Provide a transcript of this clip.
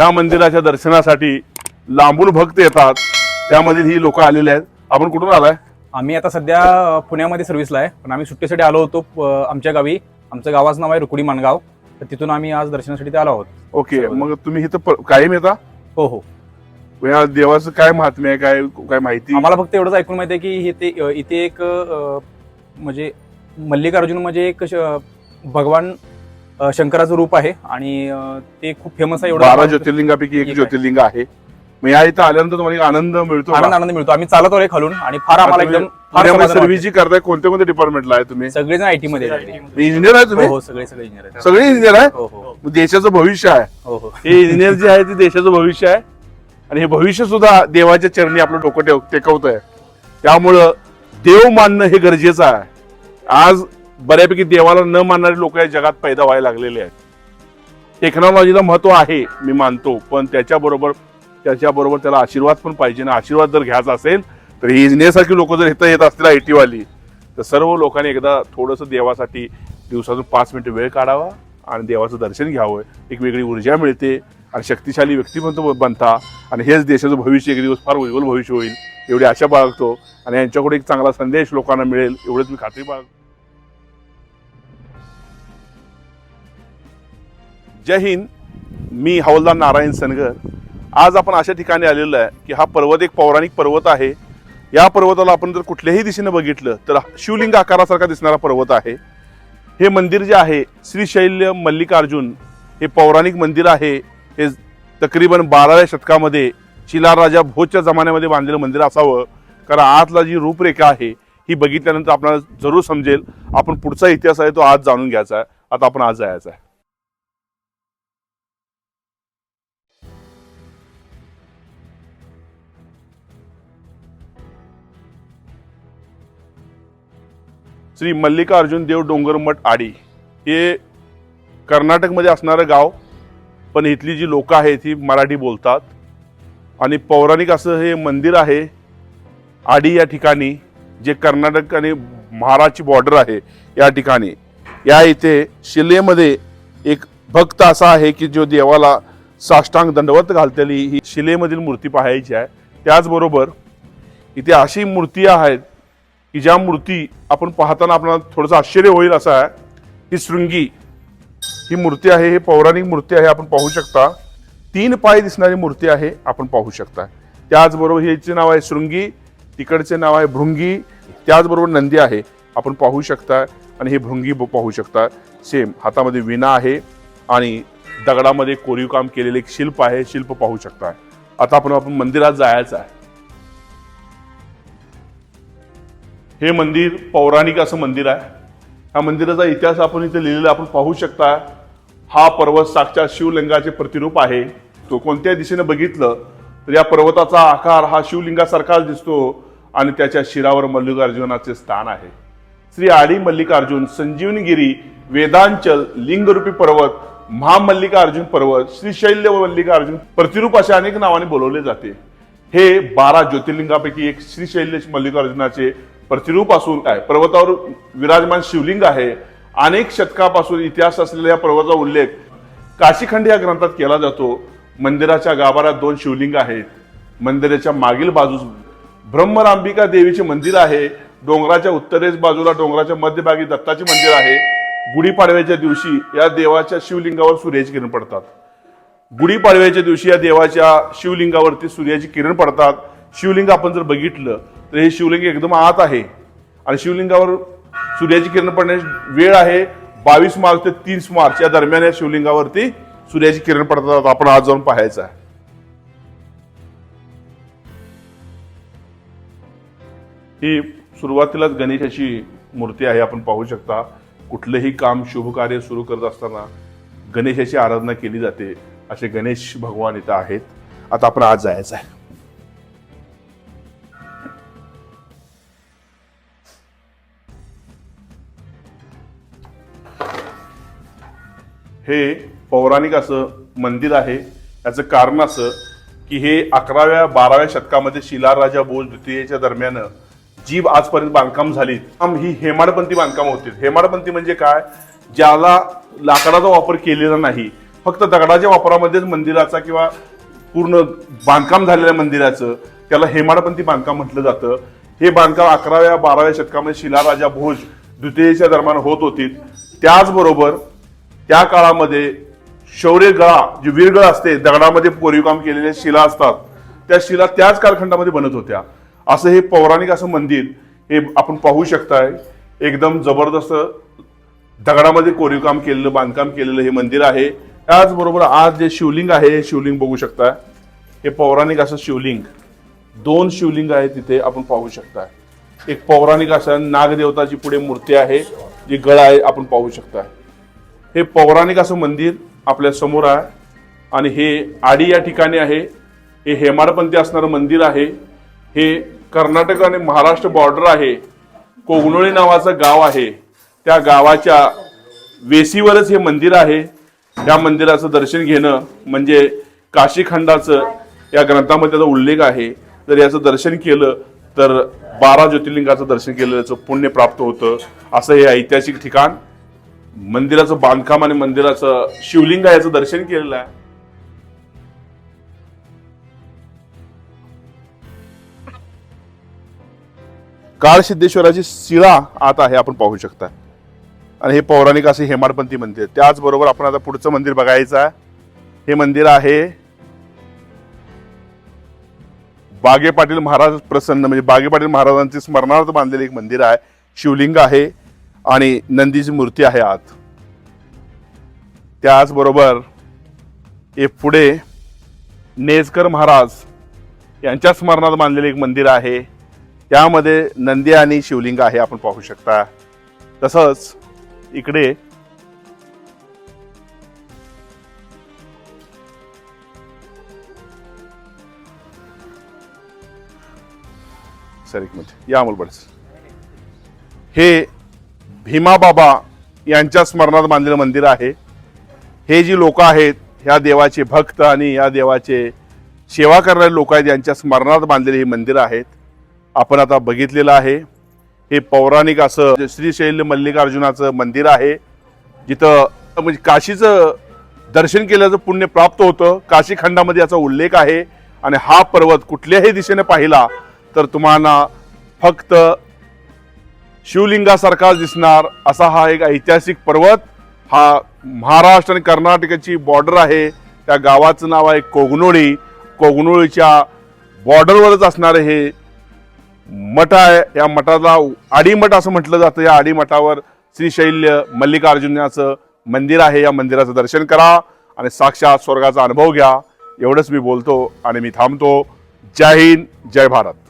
ह्या मंदिराच्या दर्शनासाठी लांबून भक्त येतात. त्यामध्ये ही लोक आलेली आहेत. आपण कुठून आलाय? आम्ही आता सध्या पुण्यामध्ये सर्व्हिसला आहे. पण आम्ही सुट्टीसाठी आलो होतो आमच्या गावी. आमचं गावाचं नाव आहे रुकुडी माणगाव. तर तिथून आम्ही आज दर्शनासाठी ते आलो आहोत. ओके. मग तुम्ही इथं कायम येता? हो हो. या देवाचं काय महात्म्य आहे? काय काय माहिती? आम्हाला फक्त एवढंच ऐकून माहिती आहे की हे ते अ, इथे एक म्हणजे मल्लिकार्जुन म्हणजे एक भगवान शंकराचं रूप आहे आणि ते खूप फेमस आहे एवढं बारा ज्योतिर्लिंगापैकी एक एक आहे. ज्योतिर्लिंग आहे. मग या इथं आल्यानंतर तुम्हाला एक आनंद मिळतो आनंद आनंद मिळतो. आम्ही चालत आलोय खालून आणि फार आम्हाला एकदम फार समाधान सर्व्हिस वाटतं. जी करताय कोणत्या कोणत्या डिपार्टमेंटला आहे तुम्ही? सगळेजण आयटी मध्ये आहेत. इंजिनियर आहे हो तुम्ही हो सगळे सगळे इंजिनियर आहेत. सगळे इंजिनियर आहे? हो हो. मग देशाचं भविष्य आहे. हो हो. हे इंजिनियर जे आहे ते देशाचं भविष्य आहे. आणि हे भविष्य सुद्धा देवाच्या चरणी आपलं डोकं टेक टेकवत आहे त्यामुळं देव मानणं हे गरजेचं आहे. आज बऱ्यापैकी देवाला न मानणारे लोक या जगात पैदा व्हायला लागलेले आहेत. टेक्नॉलॉजीला महत्त्व आहे मी मानतो पण त्याच्याबरोबर त्याच्याबरोबर त्याला आशीर्वाद पण पाहिजे ना आशीर्वाद जर घ्यायचा असेल तर ही इंजिनियर लोक जर इथं येत असतील आय टीवाली तर सर्व लोकांनी एकदा थोडंसं देवासाठी दिवसातून पाच मिनिटं वेळ काढावा आणि देवाचं दर्शन घ्यावं. एक वेगळी ऊर्जा मिळते आणि शक्तिशाली व्यक्तिमत्व बनता आणि हेच देशाचं भविष्य एक दिवस फार उज्ज्वल भविष्य होईल एवढी आशा बाळगतो. आणि यांच्याकडे एक चांगला संदेश लोकांना मिळेल एवढंच मी खात्री बाळगतो. जय हिंद मी हवलदार नारायण सनगर. आज आपण अशा ठिकाणी आलेलो आहे की हा पर्वत एक पौराणिक पर्वत आहे. या पर्वताला आपण जर कुठल्याही दिशेने बघितलं तर शिवलिंग आकारासारखा दिसणारा पर्वत आहे. हे मंदिर जे आहे श्रीशैल्य मल्लिकार्जुन हे पौराणिक मंदिर आहे. हे तकरीबन बाराव्या शतकामध्ये शिलाराजा भोजच्या जमान्यामध्ये बांधलेलं मंदिर असावं. कारण आतला जी रूपरेखा आहे ही बघितल्यानंतर आपल्याला जरूर समजेल. आपण पुढचा इतिहास आहे तो आज जाणून घ्यायचा आहे. आता आपण आज जायचं आहे. श्री मल्लिकार्जुन देव डोंगरमठ आडी हे कर्नाटकमध्ये असणारं गाव पण इथली जी लोकं आहेत ती मराठी बोलतात. आणि पौराणिक असं हे मंदिर आहे आडी या ठिकाणी जे कर्नाटक आणि महाराष्ट्रची बॉर्डर आहे या ठिकाणी. या इथे शिलेमध्ये एक भक्त असा आहे की जो देवाला साष्टांग दंडवत घालतेली ही शिलेमधील मूर्ती पाहायची आहे. त्याचबरोबर इथे अशी मूर्ती आहेत की ज्या मूर्ती आपण पाहताना आपल्याला थोडंसं आश्चर्य होईल असं आहे. ही शृंगी ही मूर्ती आहे ही पौराणिक मूर्ती आहे आपण पाहू शकता. तीन पाय दिसणारी मूर्ती आहे आपण पाहू शकता. त्याचबरोबर हिचे नाव आहे शृंगी तिकडचे नाव आहे भृंगी त्याचबरोबर नंदी आहे आपण पाहू शकता. आणि हे भृंगी ब- पाहू शकता. सेम हातामध्ये विणा आहे आणि दगडामध्ये कोरीव काम केलेले एक शिल्प आहे शिल्प पाहू शकता. आता आपण आपण मंदिरात जायचं आहे. हे मंदिर पौराणिक असं मंदिर आहे. ह्या मंदिराचा इतिहास आपण इथे लिहिलेला आपण पाहू शकता हा पर्वत साक्षात शिवलिंगाचे प्रतिरूप आहे. तो कोणत्या दिशेने बघितलं तर या पर्वताचा आकार हा शिवलिंगासारखाच दिसतो आणि त्याच्या शिरावर मल्लिकार्जुनाचे स्थान आहे. श्री आडी मल्लिकार्जुन संजीवनीगिरी वेदांचल लिंगरूपी पर्वत महामल्लिकार्जुन पर्वत श्रीशैल्य मल्लिकार्जुन प्रतिरूप अशा अनेक नावाने बोलवले जाते. हे बारा ज्योतिर्लिंगापैकी एक श्रीशैल्य मल्लिकार्जुनाचे प्रतिरूप असून काय? पर्वतावर विराजमान शिवलिंग आहे. अनेक शतकापासून इतिहास असलेल्या या पर्वताचा उल्लेख काशीखंड या ग्रंथात केला जातो. मंदिराच्या गाभाऱ्यात दोन शिवलिंग आहेत. मंदिराच्या मागील बाजूस ब्रह्मरांबिका देवीचे मंदिर आहे. डोंगराच्या उत्तरेस बाजूला डोंगराच्या मध्यभागी दत्ताचे मंदिर आहे. गुढीपाडव्याच्या दिवशी या देवाच्या शिवलिंगावर सूर्याची किरण पडतात. गुढीपाडव्याच्या दिवशी या देवाच्या शिवलिंगावरती सूर्याची किरण पडतात. शिवलिंग आपण जर बघितलं तर हे शिवलिंग एकदम आत आहे. आणि शिवलिंगावर सूर्याची किरण पडण्याची वेळ आहे. बावीस मार्च ते तीस मार्च या दरम्यान या शिवलिंगावरती सूर्याची किरण पडतात. आपण आज जाऊन पाहायचं आहे. ही सुरुवातीलाच गणेशाची मूर्ती आहे. आपण पाहू शकता कुठलंही काम शुभ कार्य सुरू करत असताना गणेशाची आराधना केली जाते. असे गणेश भगवान इथं आहेत. आता आपण आज जायचं आहे. हे पौराणिक असं मंदिर आहे. याचं कारण असं की हे अकराव्या बाराव्या शतकामध्ये शिलाराजा बोज द्वितीयेच्या दरम्यान जी आजपर्यंत बांधकाम झाली. आम ही हेमाडपंथी बांधकाम होती. हेमाडपंथी म्हणजे काय? ज्याला लाकडाचा वापर केलेला नाही. फक्त दगडाच्या वापरामध्येच मंदिराचा किंवा पूर्ण बांधकाम झालेल्या मंदिराचं त्याला हेमाडपंथी बांधकाम म्हटलं जातं. हे बांधकाम अकराव्या बाराव्या शतकामध्ये शिलाराजा भोज द्वितीयेच्या दरम्यान होत होती. त्याचबरोबर त्या काळामध्ये शौर्यगळा जी वीरगळ असते दगडामध्ये कोरीवकाम केलेल्या शिला असतात. त्या शिला त्याच कालखंडामध्ये बनत होत्या. असं हे पौराणिक असं मंदिर हे आपण पाहू शकताय. एकदम जबरदस्त दगडामध्ये कोरीवकाम केलेलं बांधकाम केलेलं हे मंदिर आहे. त्याचबरोबर आज जे शिवलिंग आहे हे शिवलिंग बघू शकता हे पौराणिक असं शिवलिंग. दोन शिवलिंग आहे तिथे आपण पाहू शकता एक पौराणिक असं नागदेवताची पुढे मूर्ती आहे जी गळा आहे आपण पाहू शकता हे पौराणिक असं मंदिर आपल्यासमोर आहे आणि हे आडी या ठिकाणी आहे. हे हेमाडपंथी असणारं मंदिर आहे. हे कर्नाटक आणि महाराष्ट्र बॉर्डर आहे. कोगनोळी नावाचं गाव आहे. त्या गावाच्या वेसीवरच हे मंदिर आहे. या मंदिराचं दर्शन घेणं म्हणजे काशीखंडाचं या ग्रंथामध्ये त्याचा उल्लेख आहे. जर याचं दर्शन केलं तर बारा ज्योतिर्लिंगाचं दर्शन केलं याचं पुण्य प्राप्त होतं. असं हे ऐतिहासिक ठिकाण. मंदिराचं बांधकाम आणि मंदिराचं शिवलिंग याचं दर्शन केलेलं आहे. काळ सिद्धेश्वराची शिळा आत आहे आपण पाहू शकता आणि हे पौराणिक असे हेमाडपंथी मंदिर त्याचबरोबर आपण आता पुढचं मंदिर बघायचं आहे. हे मंदिर आहे बागे पाटील महाराज प्रसन्न म्हणजे बागे पाटील महाराजांचे स्मरणार्थ बांधलेले एक मंदिर आहे. शिवलिंग आहे. आणि नंदीची मूर्ती आहे आत. त्याचबरोबर हे पुढे नेजकर महाराज यांच्या स्मरणात बांधलेले एक मंदिर आहे. त्यामध्ये नंदी आणि शिवलिंग आहे आपण पाहू शकता. तसंच इकडे सर एक या अमोल बडस. हे भीमाबाबा यांच्या स्मरणात बांधलेलं मंदिर आहे. हे जी लोक आहेत ह्या देवाचे भक्त आणि या देवाचे सेवा करणारे लोक आहेत यांच्या स्मरणात बांधलेले हे मंदिर आहेत. आपण आता बघितलेलं आहे. हे पौराणिक असं श्रीशैल्य मल्लिकार्जुनाचं मंदिर आहे. जिथं म्हणजे काशीचं दर्शन केल्याचं पुण्य प्राप्त होतं. काशी खंडामध्ये याचा उल्लेख आहे. आणि हा पर्वत कुठल्याही दिशेने पाहिला तर तुम्हाला फक्त शिवलिंगासारखा दिसणार असा हा एक ऐतिहासिक पर्वत. हा महाराष्ट्र आणि कर्नाटकाची बॉर्डर आहे. त्या गावाचं नाव आहे कोगनोळी. कोगनोळीच्या बॉर्डरवरच असणारे हे मठ आहे. या मठाला आडीमठ असं म्हटलं जातं. या आडीमठावर श्रीशैल्य मल्लिकार्जुनाचं मंदिर आहे. या मंदिराचं दर्शन करा आणि साक्षात स्वर्गाचा अनुभव घ्या. एवढंच मी बोलतो आणि मी थांबतो. जय हिंद जय भारत.